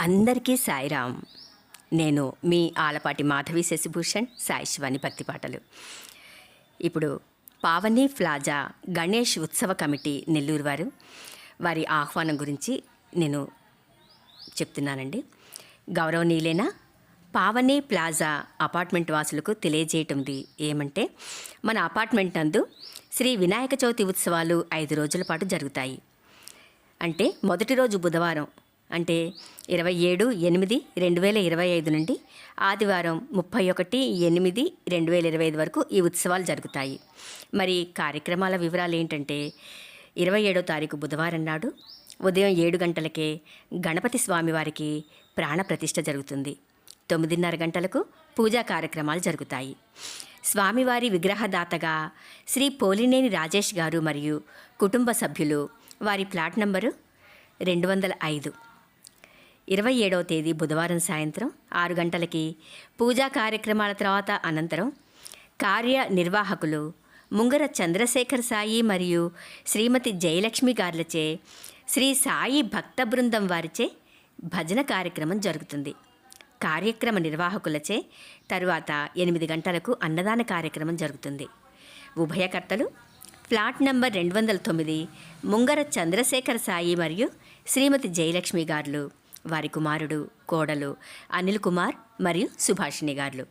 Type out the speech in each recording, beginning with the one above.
అందరికీ సాయిరామ్ నేను మీ ఆలపాటి మాధవి శశిభూషణ్ సాయి శివాని భక్తి పాటలు. ఇప్పుడు పావని ప్లాజా గణేష్ ఉత్సవ కమిటీ నెల్లూరు వారు. వారి ఆహ్వానం గురించి నేను చెప్తున్నానండి. గౌరవనీయులైన పావని ప్లాజా అపార్ట్మెంట్ వాసులకు తెలియజేయటంది ఏమంటే మన అపార్ట్మెంట్ నందు శ్రీ వినాయక చవితి ఉత్సవాలు ఐదు రోజుల పాటు జరుగుతాయి. అంటే మొదటి రోజు బుధవారం అంటే ఇరవై ఏడు ఎనిమిది రెండు వేల ఇరవై ఐదు నుండి ఆదివారం ముప్పై ఒకటి ఎనిమిది రెండు వేల ఇరవై ఐదు వరకు ఈ ఉత్సవాలు జరుగుతాయి. మరి కార్యక్రమాల వివరాలు ఏంటంటే ఇరవై ఏడో తారీఖు బుధవారం నాడు ఉదయం ఏడు గంటలకే గణపతి స్వామివారికి ప్రాణప్రతిష్ఠ జరుగుతుంది. తొమ్మిదిన్నర గంటలకు పూజా కార్యక్రమాలు జరుగుతాయి. స్వామివారి విగ్రహదాతగా శ్రీ పోలినేని రాజేష్ గారు మరియు కుటుంబ సభ్యులు వారి ప్లాట్ నంబరు రెండు వందల ఐదు. ఇరవై ఏడవ తేదీ బుధవారం సాయంత్రం ఆరు గంటలకి పూజా కార్యక్రమాల తర్వాత అనంతరం కార్యనిర్వాహకులు ముంగర చంద్రశేఖర్ సాయి మరియు శ్రీమతి జయలక్ష్మి గారులచే శ్రీ సాయి భక్త బృందం వారిచే భజన కార్యక్రమం జరుగుతుంది. కార్యక్రమ నిర్వాహకులచే తరువాత ఎనిమిది గంటలకు అన్నదాన కార్యక్రమం జరుగుతుంది. ఉభయకర్తలు ఫ్లాట్ నంబర్ రెండు వందల తొమ్మిది ముంగర చంద్రశేఖర్ సాయి మరియు శ్రీమతి జయలక్ష్మి గారులు వారి కుమారుడు కోడలు అనిల్ కుమార్ మరియు సుభాషిణి గారులు.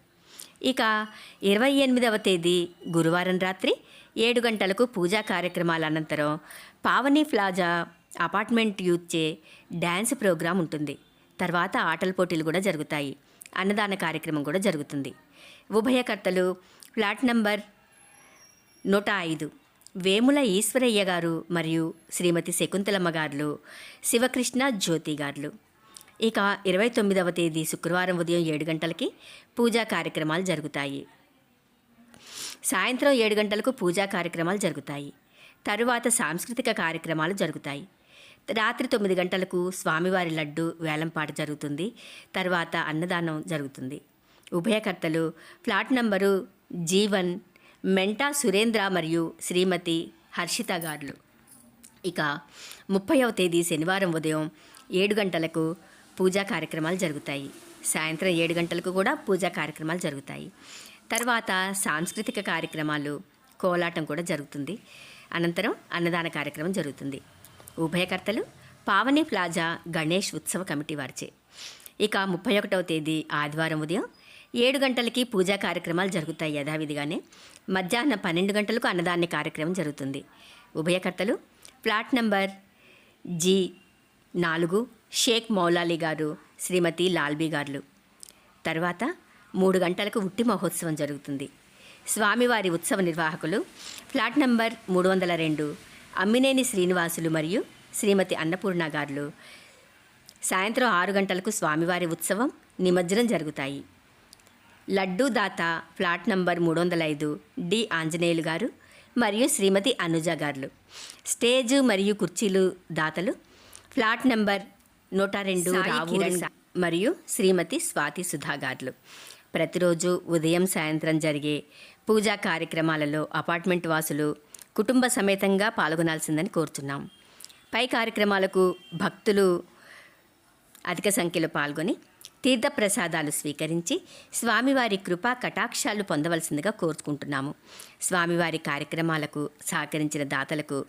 ఇక ఇరవై ఎనిమిదవ తేదీ గురువారం రాత్రి ఏడు గంటలకు పూజా కార్యక్రమాల అనంతరం పావని ప్లాజా అపార్ట్మెంట్ యూత్చే డ్యాన్స్ ప్రోగ్రాం ఉంటుంది. తర్వాత ఆటల పోటీలు కూడా జరుగుతాయి. అన్నదాన కార్యక్రమం కూడా జరుగుతుంది. ఉభయకర్తలు ఫ్లాట్ నంబర్ నూట ఐదు వేముల ఈశ్వరయ్య గారు మరియు శ్రీమతి శకుంతలమ్మ గారులు శివకృష్ణ జ్యోతి గారులు. ఇక ఇరవై తొమ్మిదవ తేదీ శుక్రవారం ఉదయం ఏడు గంటలకి పూజా కార్యక్రమాలు జరుగుతాయి. సాయంత్రం ఏడు గంటలకు పూజా కార్యక్రమాలు జరుగుతాయి. తరువాత సాంస్కృతిక కార్యక్రమాలు జరుగుతాయి. రాత్రి తొమ్మిది గంటలకు స్వామివారి లడ్డు వేలంపాట జరుగుతుంది. తర్వాత అన్నదానం జరుగుతుంది. ఉభయకర్తలు ఫ్లాట్ నంబరు జీవన్ మెంటా సురేంద్ర మరియు శ్రీమతి హర్షిత గారులు ఇక ముప్పైవ తేదీ శనివారం ఉదయం ఏడు గంటలకు పూజా కార్యక్రమాలు జరుగుతాయి. సాయంత్రం ఏడు గంటలకు కూడా పూజా కార్యక్రమాలు జరుగుతాయి. తర్వాత సాంస్కృతిక కార్యక్రమాలు కోలాటం కూడా జరుగుతుంది. అనంతరం అన్నదాన కార్యక్రమం జరుగుతుంది. ఉభయకర్తలు పావని ప్లాజా గణేష్ ఉత్సవ కమిటీ వారిచే. ఇక ముప్పై ఒకటవ తేదీ ఆదివారం ఉదయం ఏడు గంటలకి పూజా కార్యక్రమాలు జరుగుతాయి యథావిధిగానే. మధ్యాహ్నం పన్నెండు గంటలకు అన్నదాన కార్యక్రమం జరుగుతుంది. ఉభయకర్తలు ప్లాట్ నంబర్ జీ నాలుగు షేక్ మౌలాలి గారు శ్రీమతి లాల్బీ గారులు తర్వాత మూడు గంటలకు ఉట్టి మహోత్సవం జరుగుతుంది. స్వామివారి ఉత్సవ నిర్వాహకులు ఫ్లాట్ నంబర్ మూడు వందల రెండు అమ్మినేని శ్రీనివాసులు మరియు శ్రీమతి అన్నపూర్ణ గారులు సాయంత్రం ఆరు గంటలకు స్వామివారి ఉత్సవం నిమజ్జనం జరుగుతాయి. లడ్డూ దాత ఫ్లాట్ నంబర్ మూడు వందల ఐదు డి ఆంజనేయులు గారు మరియు శ్రీమతి అనుజ గారులు స్టేజ్ మరియు కుర్చీలు దాతలు ఫ్లాట్ నంబర్ నూట రెండు మరియు శ్రీమతి స్వాతి సుధా గారులు ప్రతిరోజు ఉదయం సాయంత్రం జరిగే పూజా కార్యక్రమాలలో అపార్ట్మెంట్ వాసులు కుటుంబ సమేతంగా పాల్గొనాల్సిందని కోరుతున్నాం పై కార్యక్రమాలకు భక్తులు అధిక సంఖ్యలో పాల్గొని తీర్థప్రసాదాలు స్వీకరించి స్వామివారి కృపా కటాక్షాలు పొందవలసిందిగా కోరుకుంటున్నాము స్వామివారి కార్యక్రమాలకు సహకరించిన దాతలకు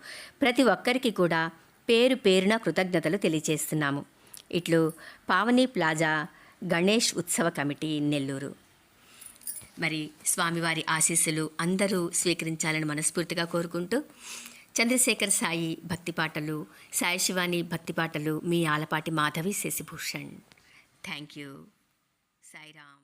ప్రతి ఒక్కరికి కూడా పేరు పేరున కృతజ్ఞతలు తెలియజేస్తున్నాము ఇట్లు పావని ప్లాజా గణేష్ ఉత్సవ కమిటీ నెల్లూరు. మరి స్వామివారి ఆశీస్సులు అందరూ స్వీకరించాలని మనస్ఫూర్తిగా కోరుకుంటూ చంద్రశేఖర్ సాయి భక్తి పాటలు సాయి శివాని భక్తి పాటలు మీ ఆలపాటి మాధవి శశిభూషణ్. Thank you. సాయిరామ్.